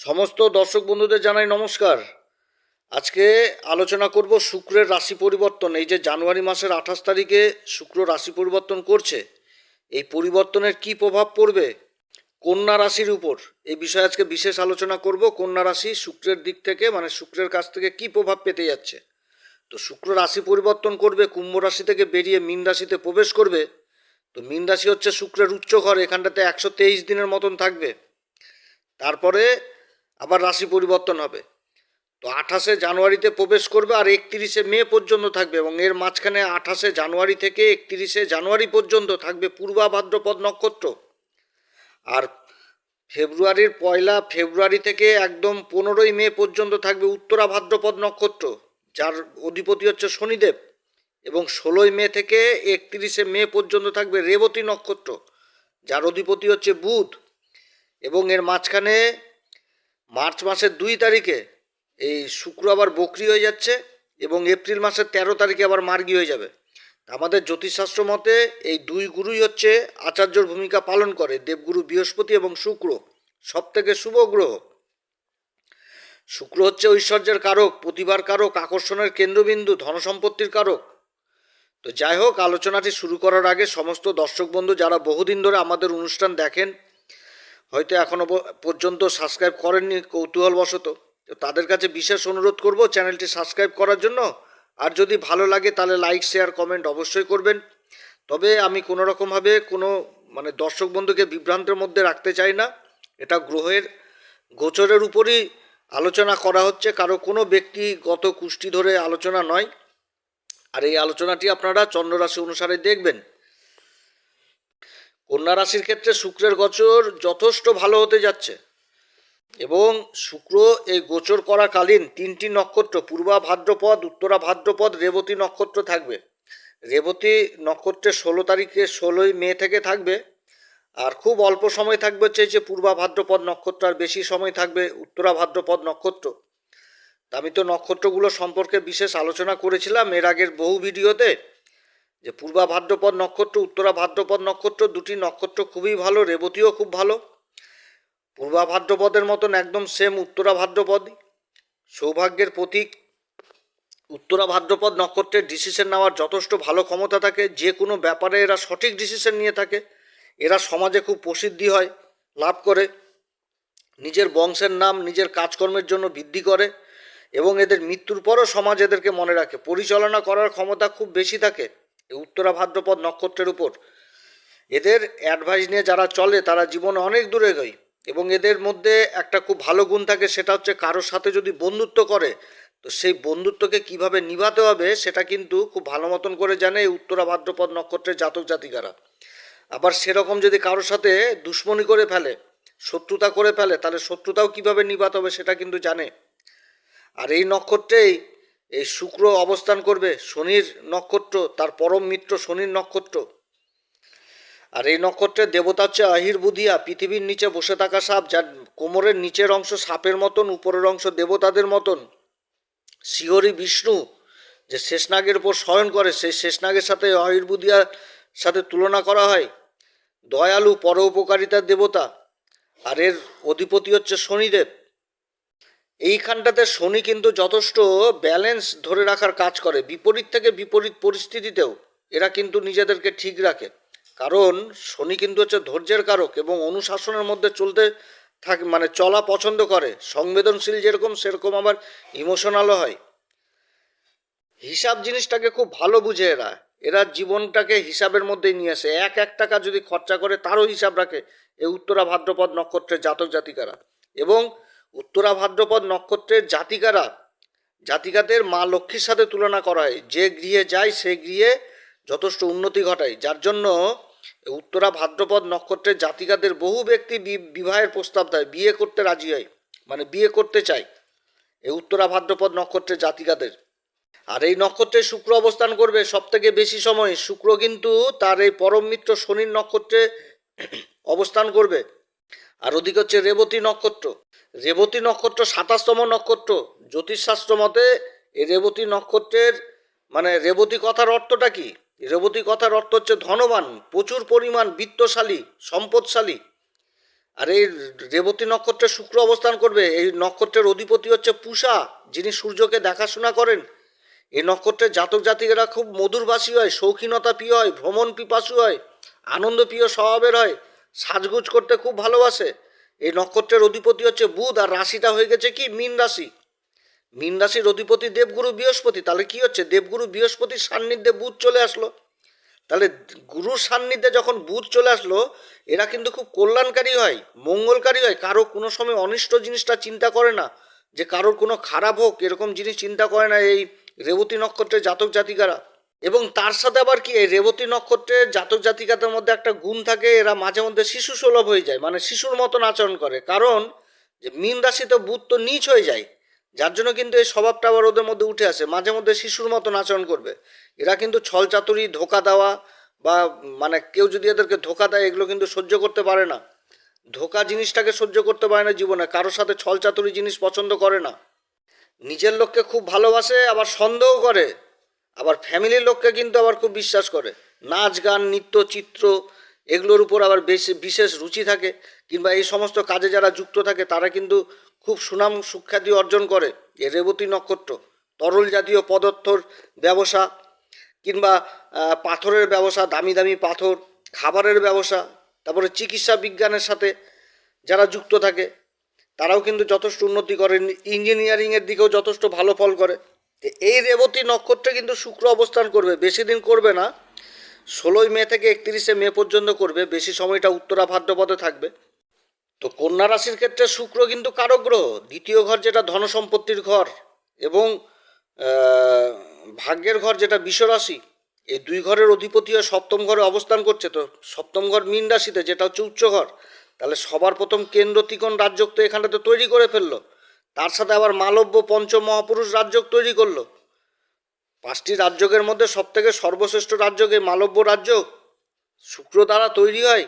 সমস্ত দর্শক বন্ধুদের জানাই নমস্কার। আজকে আলোচনা করব শুক্রের রাশি পরিবর্তন। এই যে জানুয়ারি মাসের আঠাশ তারিখে শুক্র রাশি পরিবর্তন করছে, এই পরিবর্তনের কি প্রভাব পড়বে কন্যা রাশির উপর? এই বিষয়ে আজকে বিশেষ আলোচনা করব। কন্যা রাশি শুক্রের দিক থেকে মানে শুক্রের কাছ থেকে কি প্রভাব পেতে যাচ্ছে? তো শুক্র রাশি পরিবর্তন করবে, কুম্ভ রাশি থেকে বেরিয়ে মীন রাশিতে প্রবেশ করবে। তো মীন রাশি হচ্ছে শুক্রের উচ্চ ঘর এখানটাতে একশো তেইশ দিনের মতন থাকবে। তারপরে আবার রাশি পরিবর্তন হবে। তো আঠাশে জানুয়ারিতে প্রবেশ করবে আর একত্রিশে মে পর্যন্ত থাকবে এবং এর মাঝখানে আঠাশে জানুয়ারি থেকে একত্রিশে জানুয়ারি পর্যন্ত থাকবে পূর্বা ভাদ্রপদ নক্ষত্র। আর ফেব্রুয়ারির পয়লা ফেব্রুয়ারি থেকে একদম পনেরোই মে পর্যন্ত থাকবে উত্তরা ভাদ্রপদ নক্ষত্র, যার অধিপতি হচ্ছে শনিদেব এবং ষোলোই মে থেকে একত্রিশে মে পর্যন্ত থাকবে রেবতী নক্ষত্র, যার অধিপতি হচ্ছে বুধ এবং এর মাঝখানে মার্চ মাসের দুই তারিখে এই শুক্র আবার বকরি হয়ে যাচ্ছে এবং এপ্রিল মাসের তেরো তারিখে আবার মার্গী হয়ে যাবে। আমাদের জ্যোতিষশাস্ত্র মতে এই দুই গুরুই হচ্ছে আচার্যর ভূমিকা পালন করে, দেবগুরু বৃহস্পতি এবং শুক্র। সব থেকে শুভ গ্রহ। শুক্র হচ্ছে ঐশ্বর্যের কারক, প্রতিভার কারক, আকর্ষণের কেন্দ্রবিন্দু, ধনসম্পত্তির কারক। তো যাই হোক, আলোচনাটি শুরু করার আগে সমস্ত দর্শক বন্ধু যারা বহুদিন ধরে আমাদের অনুষ্ঠান দেখেন হয়তো এখনও পর্যন্ত সাবস্ক্রাইব করেননি কৌতূহলবশত। তো তাদের কাছে বিশেষ অনুরোধ করব চ্যানেলটি সাবস্ক্রাইব করার জন্য। আর যদি ভালো লাগে তাহলে লাইক শেয়ার কমেন্ট অবশ্যই করবেন। তবে আমি কোনো রকমভাবে কোনো মানে দর্শক বন্ধুকে বিভ্রান্তের মধ্যে রাখতে চাই না। এটা গ্রহের গোচরের উপরই আলোচনা করা হচ্ছে। কারও কোনো ব্যক্তিগত কুষ্টি ধরে আলোচনা নয়। আর এই আলোচনাটি আপনারা চন্দ্ররাশি অনুসারে দেখবেন। কন্যা রাশির ক্ষেত্রে শুক্রের গোচর যথেষ্ট ভালো হতে যাচ্ছে। এবং শুক্র এই গোচর করাকালীন তিনটি নক্ষত্র, পূর্বা ভাদ্রপদ, উত্তরা ভাদ্রপদ, রেবতী নক্ষত্র থাকবে। রেবতী নক্ষত্রের ষোলো তারিখে ষোলোই মে থেকে থাকবে। আর খুব অল্প সময় থাকবে হচ্ছে যে পূর্বা ভাদ্রপদ নক্ষত্র, আর বেশি সময় থাকবে উত্তরা ভাদ্রপদ নক্ষত্র। আমি তো নক্ষত্রগুলো সম্পর্কে বিশেষ আলোচনা করেছিলাম, এর আগের বহু ভিডিওতে যে পূর্বা ভাদ্রপদ নক্ষত্র, উত্তরা ভাদ্রপদ নক্ষত্র দুটি নক্ষত্র খুবই ভালো, রেবতীও খুব ভালো। পূর্বা ভাদ্রপদের মতন একদম সেম উত্তরা ভাদ্রপদ। সৌভাগ্যের প্রতীক উত্তরা ভাদ্রপদ নক্ষত্রের ডিসিশন নেওয়ার যথেষ্ট ভালো ক্ষমতা থাকে। যে কোনো ব্যাপারে এরা সঠিক ডিসিশন নিয়ে থাকে। এরা সমাজে খুব প্রসিদ্ধি হয়, লাভ করে। নিজের বংশের নাম, নিজের কাজকর্মের জন্য বৃদ্ধি করে এবং এদের মৃত্যুর পরও সমাজ এদেরকে মনে রাখে। পরিচালনা করার ক্ষমতা খুব বেশি থাকে। উত্তরা ভাদ্রপদ নক্ষত্রের উপর। এদের অ্যাডভাইস নিয়ে যারা চলে, তারা জীবনে অনেক দূরে এগোয়। এবং এদের মধ্যে একটা খুব ভালো গুণ থাকে, সেটা হচ্ছে কারোর সাথে যদি বন্ধুত্ব করে, তো সেই বন্ধুত্বকে কীভাবে নিভাতে হবে, সেটা কিন্তু খুব ভালো মতন করে জানে এই উত্তরা ভাদ্রপদ নক্ষত্রের জাতক জাতিকারা। আবার সেরকম যদি কারোর সাথে দুশ্মনী করে ফেলে, শত্রুতা করে ফেলে, তাহলে শত্রুতাও কীভাবে নিভাতে হবে, সেটা কিন্তু জানে। আর এই নক্ষত্রেই এই শুক্র অবস্থান করবে শনির নক্ষত্র, তার পরম মিত্র শনির নক্ষত্র। আর এই নক্ষত্রের দেবতা হচ্ছে আহির বুধিয়া পৃথিবীর নিচে বসে থাকা সাপ, যার কোমরের নিচের অংশ সাপের মতন, উপরের অংশ দেবতাদের মতন। শিহরি বিষ্ণু যে শেষনাগের উপর শয়ন করে, সেই শেষনাগের সাথে আহির বুধিয়ার সাথে তুলনা করা হয়। দয়ালু, পরোপকারিতার দেবতা। আর এর অধিপতি হচ্ছে শনিদেব। এইখানটাতে শনি কিন্তু যথেষ্ট ব্যালেন্স ধরে রাখার কাজ করে। বিপরীত থেকে বিপরীত পরিস্থিতিতেও এরা কিন্তু নিজেদেরকে ঠিক রাখে। কারণ শনি কিন্তু হচ্ছে ধৈর্যের কারক এবং অনুশাসনের মধ্যে চলতে থাকে মানে চলা পছন্দ করে। সংবেদনশীল যেরকম, সেরকম আবার ইমোশনালও হয়। হিসাব জিনিসটাকে খুব ভালো বুঝে এরা। এরা জীবনটাকে হিসাবের মধ্যেই নিয়ে আসে। এক এক টাকা যদি খরচা করে, তারও হিসাব রাখে। এই উত্তরা ভাদ্রপদ নক্ষত্রের জাতক জাতিকারা। এবং উত্তরা ভাদ্রপদ নক্ষত্রের জাতিকারা, জাতিকাদের মা লক্ষ্মীর সাথে তুলনা করা হয় যে গৃহে যায় সে গৃহে যথেষ্ট উন্নতি ঘটায়। যার জন্য উত্তরা ভাদ্রপদ নক্ষত্রের জাতিকাদের বহু ব্যক্তি বিবাহের প্রস্তাব দেয়, বিয়ে করতে রাজি হয় মানে বিয়ে করতে চায় এই উত্তরা ভাদ্রপদ নক্ষত্রের জাতিকাদের। আর এই নক্ষত্রে শুক্র অবস্থান করবে সব থেকে বেশি সময়, শুক্র কিন্তু তার এই পরম মিত্র শনির নক্ষত্রে অবস্থান করবে। আর ওদিকে হচ্ছে রেবতী নক্ষত্র রেবতী নক্ষত্র, সাতাশতম নক্ষত্র, জ্যোতিষশাস্ত্র মতে এই রেবতী নক্ষত্রের মানে রেবতী কথার অর্থটা কি? রেবতী কথার অর্থ হচ্ছে ধনবান, প্রচুর পরিমাণ বিত্তশালী, সম্পদশালী। আর এই রেবতী নক্ষত্রে শুক্র অবস্থান করবে, এই নক্ষত্রের অধিপতি হচ্ছে পূষা, যিনি সূর্যকে দেখাশোনা করেন। এই নক্ষত্রের জাতক জাতিকেরা খুব মধুরবাসী হয়, শৌখিনতা প্রিয় হয়, ভ্রমণ পিপাসু হয়, আনন্দ প্রিয় স্বভাবের হয়, সাজগুজ করতে খুব ভালোবাসে। এই নক্ষত্রের অধিপতি হচ্ছে বুধ, আর রাশিটা হয়ে গেছে কি? মীন রাশি। মীন রাশির অধিপতি দেবগুরু বৃহস্পতি। তাহলে কি হচ্ছে? দেবগুরু বৃহস্পতির সান্নিধ্যে বুধ চলে আসলো। তাহলে গুরুর সান্নিধ্যে যখন বুধ চলে আসলো, এরা কিন্তু খুব কল্যাণকারী হয়, মঙ্গলকারী হয়। কারও কোনো সময় অনিষ্ট জিনিসটা চিন্তা করে না, যে কারোর কোনো খারাপ হোক, এরকম জিনিস চিন্তা করে না এই রেবতী নক্ষত্রের জাতক জাতিকারা। এবং তার সাথে আবার কি রেবতী নক্ষত্রের জাতক জাতিকাদের মধ্যে একটা গুণ থাকে, এরা মাঝে মধ্যে শিশু সুলভ হয়ে যায় মানে শিশুর মতন আচরণ করে। কারণ, যে মীন রাশিতে বুধ তো নিচ হয়ে যায়, যার জন্য কিন্তু এই স্বভাবটা আবার ওদের মধ্যে উঠে আসে, মাঝে মধ্যে শিশুর মতন আচরণ করবে। এরা কিন্তু ছল চাতুরি, ধোকা দেওয়া বা মানে কেউ যদি এদেরকে ধোকা দেয়, এগুলো কিন্তু সহ্য করতে পারে না। ধোকা জিনিসটাকে সহ্য করতে পারে না জীবনে, কারোর সাথে ছল চাতুরি জিনিস পছন্দ করে না। নিজের লোককে খুব ভালোবাসে, আবার সন্দেহ করে। আবার ফ্যামিলির লোককে কিন্তু আবার খুব বিশ্বাস করে। নাচ, গান, নৃত্য, চিত্র, এগুলোর উপর আবার বেশি, বিশেষ রুচি থাকে। কিংবা এই সমস্ত কাজে যারা যুক্ত থাকে, তারা কিন্তু খুব সুনাম সুখ্যাতি অর্জন করে। এ রেবতী নক্ষত্র, তরল জাতীয় পদার্থর ব্যবসা, কিংবা পাথরের ব্যবসা, দামি দামি পাথর, খাবারের ব্যবসা, তারপরে চিকিৎসা বিজ্ঞানের সাথে যারা যুক্ত থাকে, তারাও কিন্তু যথেষ্ট উন্নতি করে ইঞ্জিনিয়ারিংয়ের দিকেও যথেষ্ট ভালো ফল করে। এই রেবতী নক্ষত্রে কিন্তু শুক্র অবস্থান করবে, বেশি দিন করবে না। ষোলোই মে থেকে একত্রিশে মে পর্যন্ত করবে, বেশি সময়টা উত্তরা ভাদ্রপদে থাকবে। তো কন্যা রাশির ক্ষেত্রে শুক্র কিন্তু কারক গ্রহ, দ্বিতীয় ঘর যেটা ধন সম্পত্তির ঘর এবং ভাগ্যের ঘর যেটা বিশ্বরাশি এই দুই ঘরের অধিপতি সপ্তম ঘরে অবস্থান করছে। তো সপ্তম ঘর মীন রাশিতে, যেটা হচ্ছে উচ্চ ঘর, তাহলে সবার প্রথম কেন্দ্র তিকোণ রাজ্যক তো এখানটাতে তৈরি করে ফেলল। তার সাথে আবার মালব্য পঞ্চ মহাপুরুষ রাজ্যক তৈরি করল। পাঁচটি রাজ্যকের মধ্যে সবথেকে সর্বশ্রেষ্ঠ রাজ্যকে মালব্য রাজ্য শুক্র দ্বারা তৈরি হয়।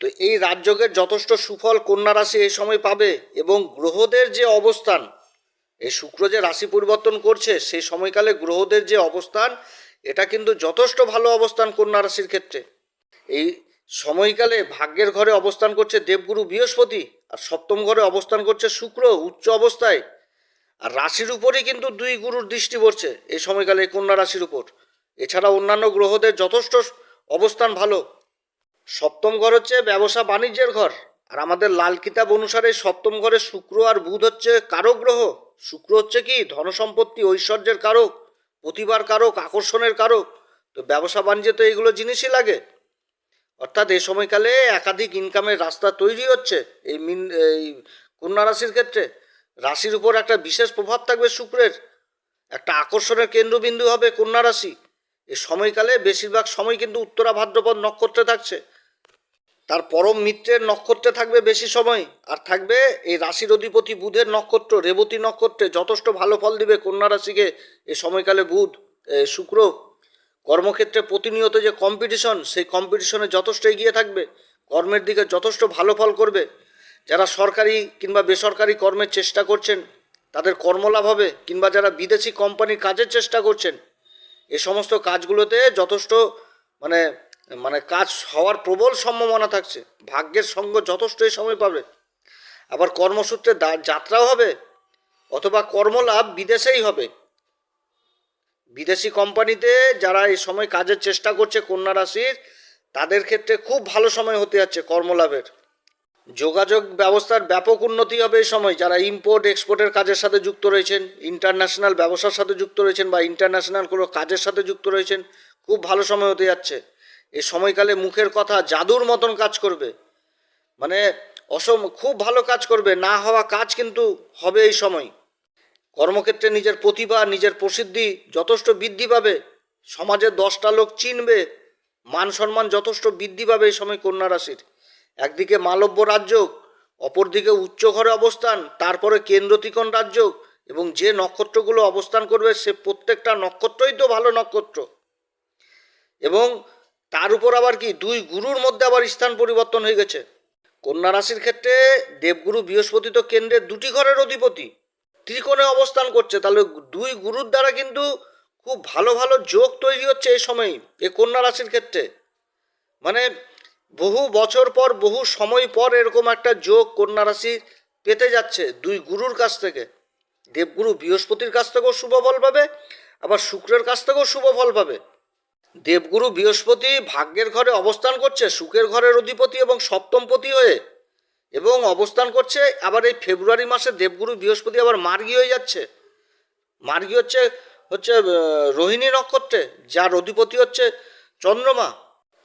তো এই রাজ্যকের যথেষ্ট সুফল কন্যা রাশি এই সময় পাবে এবং গ্রহদের যে অবস্থান এই শুক্র যে রাশি পরিবর্তন করছে সেই সময়কালে গ্রহদের যে অবস্থান, এটা কিন্তু যথেষ্ট ভালো অবস্থান কন্যা রাশির ক্ষেত্রে। এই সময়কালে ভাগ্যের ঘরে অবস্থান করছে দেবগুরু বৃহস্পতি আর সপ্তম ঘরে অবস্থান করছে শুক্র, উচ্চ অবস্থায়। আর রাশির উপরেই কিন্তু দুই গুরুর দৃষ্টি পড়ছে এই সময়কালে কন্যা রাশির উপর। এছাড়া অন্যান্য গ্রহদের যথেষ্ট অবস্থান ভালো। সপ্তম ঘর হচ্ছে ব্যবসা বাণিজ্যের ঘর। আর আমাদের লাল কিতাব অনুসারে সপ্তম ঘরে শুক্র আর বুধ হচ্ছে কারক গ্রহ। শুক্র হচ্ছে কি? ধনসম্পত্তি, ঐশ্বর্যের কারক, প্রতিভার কারক, আকর্ষণের কারক। তো ব্যবসা বাণিজ্যে তো এইগুলো জিনিসই লাগে। অর্থাৎ এই সময়কালে একাধিক ইনকামের রাস্তা তৈরি হচ্ছে এই মিন, এই কন্যা রাশির ক্ষেত্রে। রাশির উপর একটা বিশেষ প্রভাব থাকবে শুক্রের। একটা আকর্ষণের কেন্দ্রবিন্দু হবে কন্যা রাশি। এই সময়কালে বেশিরভাগ সময় কিন্তু উত্তরা ভাদ্রপদ নক্ষত্রে থাকছে। তার পরম মিত্রের নক্ষত্রে থাকবে বেশি সময়। আর থাকবে এই রাশির অধিপতি বুধের নক্ষত্র, রেবতী নক্ষত্রে যথেষ্ট ভালো ফল দিবে কন্যা রাশিকে। এই সময়কালে বুধ শুক্র কর্মক্ষেত্রে প্রতিনিয়ত যে কম্পিটিশন সেই কম্পিটিশনে যথেষ্ট এগিয়ে থাকবে, কর্মের দিকে যথেষ্ট ভালো ফল করবে। যারা সরকারি কিংবা বেসরকারি কর্মের চেষ্টা করছেন, তাদের কর্মলাভ হবে, কিংবা যারা বিদেশি কোম্পানির কাজের চেষ্টা করছেন, এ সমস্ত কাজগুলোতে যথেষ্ট মানে মানে কাজ হওয়ার প্রবল সম্ভাবনা থাকছে। ভাগ্যের সঙ্গ যথেষ্ট এই সময় পাবে। আবার কর্মসূত্রে যাত্রাও হবে, অথবা কর্মলাভ বিদেশেই হবে। বিদেশি কোম্পানিতে যারা এই সময় কাজের চেষ্টা করছে কন্যা রাশির, তাদের ক্ষেত্রে খুব ভালো সময় হতে যাচ্ছে কর্মলাভের। যোগাযোগ ব্যবস্থার ব্যাপক উন্নতি হবে এই সময়। যারা ইম্পোর্ট এক্সপোর্টের কাজের সাথে যুক্ত রয়েছেন ইন্টারন্যাশনাল ব্যবসার সাথে যুক্ত রয়েছেন বা ইন্টারন্যাশনাল কোনো কাজের সাথে যুক্ত রয়েছেন, খুব ভালো সময় হতে যাচ্ছে। এই সময়কালে মুখের কথা, জাদুর মতন কাজ করবে। মানে অসম, খুব ভালো কাজ করবে। না হওয়া কাজ কিন্তু হবে এই সময়। কর্মক্ষেত্রে নিজের প্রতিভা, নিজের প্রসিদ্ধি যথেষ্ট বৃদ্ধি পাবে সমাজের দশটা লোক চিনবে, মান সম্মান যথেষ্ট বৃদ্ধি পাবে এই সময় কন্যা রাশির। একদিকে মালব্য রাজ্য, অপরদিকে উচ্চ ঘরে অবস্থান, তারপরে কেন্দ্র ত্রিকোণ রাজ্য এবং যে নক্ষত্রগুলো অবস্থান করবে সে প্রত্যেকটা নক্ষত্রই তো ভালো নক্ষত্র। এবং তার উপর আবার কি, দুই গুরুর মধ্যে আবার স্থান পরিবর্তন হয়ে গেছে। কন্যা রাশির ক্ষেত্রে দেবগুরু বৃহস্পতি তো কেন্দ্রের দুটি ঘরের অধিপতি। ত্রিকোণে অবস্থান করছে, তাহলে দুই গুরুর দ্বারা কিন্তু খুব ভালো ভালো যোগ তৈরি হচ্ছে এই সময় এই কন্যা রাশির ক্ষেত্রে। মানে বহু বছর পর, বহু সময় পর এরকম একটা যোগ কন্যা রাশি পেতে যাচ্ছে দুই গুরুর কাছ থেকে। দেবগুরু বৃহস্পতির কাছ থেকেও শুভ ফল পাবে, আবার শুক্রের কাছ থেকেও শুভ ফল পাবে। দেবগুরু বৃহস্পতি ভাগ্যের ঘরে অবস্থান করছে, সুখের ঘরের অধিপতি এবং সপ্তমপতি হয়ে এবং অবস্থান করছে, আবার এই ফেব্রুয়ারি মাসে দেবগুরু বৃহস্পতি আবার মার্গী হয়ে যাচ্ছে। মার্গী হচ্ছে হচ্ছে রোহিণী নক্ষত্রে, যার অধিপতি হচ্ছে চন্দ্রমা।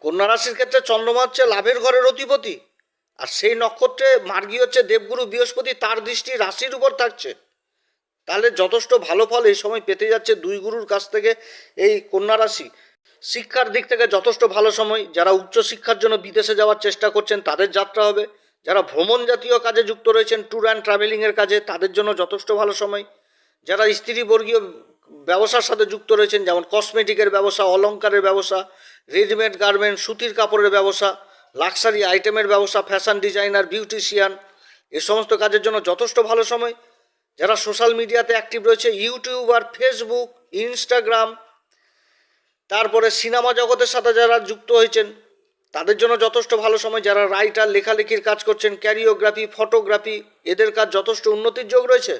কন্যা রাশির ক্ষেত্রে চন্দ্রমা হচ্ছে লাভের ঘরের অধিপতি। আর সেই নক্ষত্রে মার্গী হচ্ছে দেবগুরু বৃহস্পতি, তার দৃষ্টি রাশির উপর থাকছে। তাহলে যথেষ্ট ভালো ফল এই সময় পেতে যাচ্ছে দুই গুরুর কাছ থেকে এই কন্যা রাশি। শিক্ষার দিক থেকে যথেষ্ট ভালো সময়। যারা উচ্চ শিক্ষার জন্য বিদেশে যাওয়ার চেষ্টা করছেন, তাদের যাত্রা হবে। যারা ভ্রমণ জাতীয় কাজে যুক্ত রয়েছেন ট্যুর অ্যান্ড ট্রাভেলিংয়ের কাজে, তাদের জন্য যথেষ্ট ভালো সময়। যারা স্ত্রীবর্গীয় ব্যবসার সাথে যুক্ত রয়েছেন, যেমন কসমেটিকের ব্যবসা, অলংকারের ব্যবসা রেডিমেড গার্মেন্ট সুতির কাপড়ের ব্যবসা লাক্সারি আইটেমের ব্যবসা ফ্যাশন ডিজাইনার বিউটিশিয়ান এ সমস্ত কাজের জন্য যথেষ্ট ভালো সময়। যারা সোশ্যাল মিডিয়াতে অ্যাক্টিভ রয়েছে ইউটিউবার ফেসবুক ইনস্টাগ্রাম তারপরে সিনেমা জগতের সাথে যারা যুক্ত হয়েছেন তাদের জন্য যথেষ্ট ভালো সময় যারা রাইটার, লেখালেখির কাজ করছেন, ক্যারিওগ্রাফি, ফটোগ্রাফি, এদের কাজ যথেষ্ট উন্নতির যোগ রয়েছে।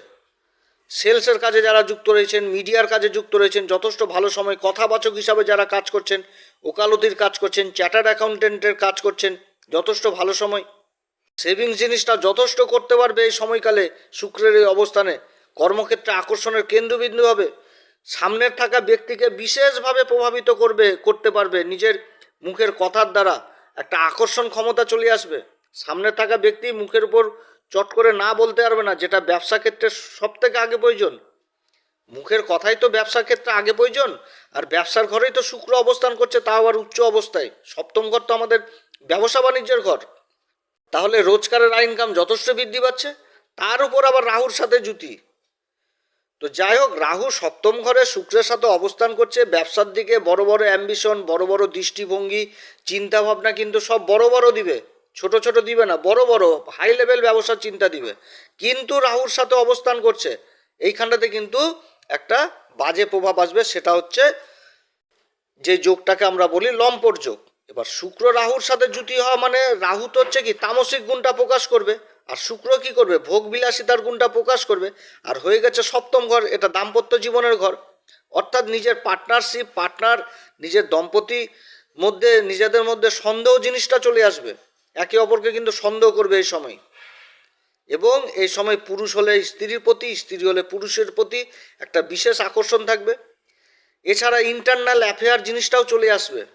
সেলসের কাজে যারা যুক্ত রয়েছেন, মিডিয়ার কাজে যুক্ত রয়েছেন, যথেষ্ট ভালো সময় কথাবাচক হিসাবে যারা কাজ করছেন, ওকালতির কাজ করছেন চ্যাটার্ড অ্যাকাউন্টেন্টের কাজ করছেন, যথেষ্ট ভালো সময়। সেভিংস জিনিসটা যথেষ্ট করতে পারবে এই সময়কালে শুক্রের এই অবস্থানে। কর্মক্ষেত্রে আকর্ষণের কেন্দ্রবিন্দু হবে। সামনের থাকা ব্যক্তিকে বিশেষভাবে প্রভাবিত করবে, করতে পারবে। নিজের মুখের কথার দ্বারা একটা আকর্ষণ ক্ষমতা চলে আসবে। সামনে থাকা ব্যক্তি মুখের উপর চট করে না বলতে পারবে না, যেটা ব্যবসা ক্ষেত্রে সব থেকে আগে প্রয়োজন। মুখের কথাই তো ব্যবসা ক্ষেত্রে আগে প্রয়োজন, আর ব্যবসার ঘরেই তো শুক্র অবস্থান করছে, তাও আবার উচ্চ অবস্থায়। সপ্তম ঘর তো আমাদের ব্যবসা বাণিজ্যের ঘর। তাহলে রোজগারের ইনকাম যথেষ্ট বৃদ্ধি পাচ্ছে, তার উপর আবার রাহুর সাথে জুতি তো যাই হোক, রাহু সপ্তম ঘরে শুক্রের সাথে অবস্থান করছে। ব্যবসার দিকে বড় বড় অ্যাম্বিশন বড় বড় দৃষ্টিভঙ্গি চিন্তা ভাবনা কিন্তু সব বড় বড় দিবে। ছোট ছোট দিবে না, বড় বড় হাই লেভেল ব্যবসার চিন্তা দিবে। কিন্তু রাহুর সাথে অবস্থান করছে। এইখানটাতে কিন্তু একটা বাজে প্রভাব আসবে, সেটা হচ্ছে যে যোগটাকে আমরা বলি লম্পট যোগ। এবার শুক্র রাহুর সাথে জুতি হওয়া মানে রাহু তো হচ্ছে কি, তামসিক গুণটা প্রকাশ করবে। আর শুক্র কি করবে? ভোগ বিলাসিতার গুণটা প্রকাশ করবে। আর হয়ে গেছে সপ্তম ঘর, এটা দাম্পত্য জীবনের ঘর। অর্থাৎ নিজের পার্টনারশিপ পার্টনার নিজের দম্পতি মধ্যে, নিজেদের মধ্যে সন্দেহ জিনিসটা চলে আসবে। একে অপরকে কিন্তু সন্দেহ করবে এই সময়। এবং এই সময় পুরুষ হলে স্ত্রীর প্রতি, স্ত্রী হলে পুরুষের প্রতি একটা বিশেষ আকর্ষণ থাকবে। এছাড়া ইন্টারনাল অ্যাফেয়ার জিনিসটাও চলে আসবে।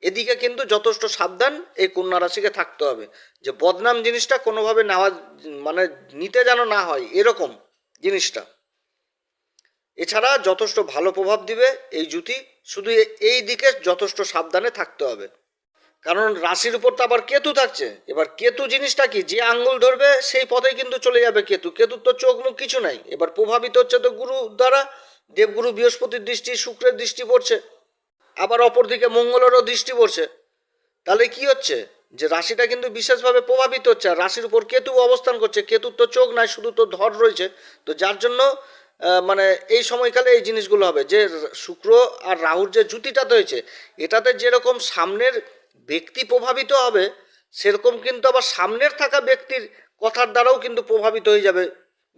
এদিকে কিন্তু যথেষ্ট সাবধান এই কন্যা রাশিকে থাকতে হবে। যে বদনাম জিনিসটা কোনোভাবে নেওয়া মানে নিতে যেন না হয়, এরকম জিনিসটা। এছাড়া যথেষ্ট ভালো প্রভাব দিবে এই জুতি। শুধু এই দিকে যথেষ্ট সাবধানে থাকতে হবে। কারণ রাশির উপর তো আবার কেতু থাকছে। এবার কেতু জিনিসটা কি? যে আঙ্গুল ধরবে, সেই পথেই কিন্তু চলে যাবে কেতু। কেতুর তো চোখ মুখ কিছু নাই। এবার প্রভাবিত হচ্ছে তো গুরু দ্বারা। দেবগুরু বৃহস্পতির দৃষ্টি, শুক্রের দৃষ্টি পড়ছে। আবার অপরদিকে মঙ্গলেরও দৃষ্টি পড়ছে। তাহলে কি হচ্ছে? যে রাশিটা কিন্তু বিশেষভাবে প্রভাবিত হচ্ছে, আর রাশির উপর কেতু অবস্থান করছে। কেতুর তো চোখ নাই, শুধু তো ধর রয়েছে। তো যার জন্য মানে এই সময়কালে এই জিনিসগুলো হবে। যে শুক্র আর রাহুর যে জুতিটা হয়েছে এটাতে যেরকম সামনের ব্যক্তি প্রভাবিত হবে, সেরকম কিন্তু আবার সামনের থাকা ব্যক্তির কথার দ্বারাও কিন্তু প্রভাবিত হয়ে যাবে।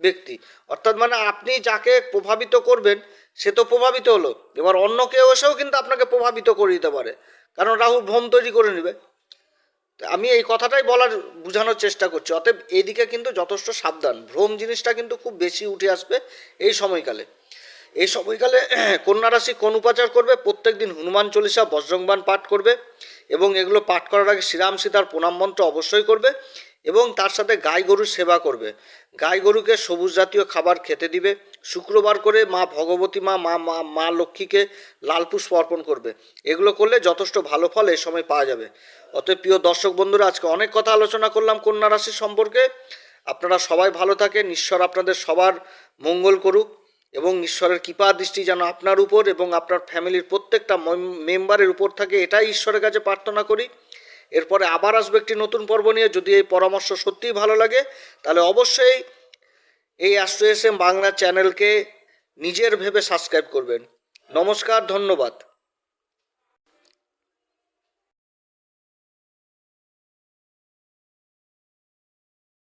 ব্যক্তি। অর্থাৎ মানে আপনি যাকে প্রভাবিত করবেন, সে তো প্রভাবিত হলো। এবার অন্য কেউ এসেও কিন্তু আপনাকে প্রভাবিত করে দিতে পারে। কারণ রাহু ভ্রম তৈরি করে নেবে। আমি এই কথাটাই বলার, বোঝানোর চেষ্টা করছি। অতএব এইদিকে কিন্তু যথেষ্ট সাবধান। ভ্রম জিনিসটা কিন্তু খুব বেশি উঠে আসবে এই সময়কালে। এই সময়কালে কন্যা রাশি কোন উপাচার করবে? প্রত্যেক দিন হনুমান চল্লিশা বজ্রংবান পাঠ করবে এবং এগুলো পাঠ করার আগে শ্রীরাম সীতার প্রণাম মন্ত্র অবশ্যই করবে এবং তার সাথে গাই গরুর সেবা করবে। গাই গরুকে সবুজ জাতীয় খাবার খেতে দিবে। শুক্রবার করে মা ভগবতী মা মা মা লক্ষ্মীকে লাল পুষ্প অর্পণ করবে। এগুলো করলে যথেষ্ট ভালো ফল এই সময় পাওয়া যাবে। অতএব প্রিয় দর্শক বন্ধুরা, আজকে অনেক কথা আলোচনা করলাম কন্যা রাশি সম্পর্কে। আপনারা সবাই ভালো থাকেন, ঈশ্বর আপনাদের সবার মঙ্গল করুক এবং ঈশ্বরের কৃপা দৃষ্টি যেন আপনার উপর এবং আপনার ফ্যামিলির প্রত্যেকটা মেম্বারের উপর থাকে, এটাই ঈশ্বরের কাছে প্রার্থনা করি। এরপরে আবার আসবে একটি নতুন পর্ব নিয়ে। যদি এই পরামর্শ সত্যিই ভালো লাগে, তাহলে অবশ্যই এই অ্যাস্ট্রো এস এম বাংলা চ্যানেলকে নিজের ভেবে সাবস্ক্রাইব করবেন। নমস্কার, ধন্যবাদ।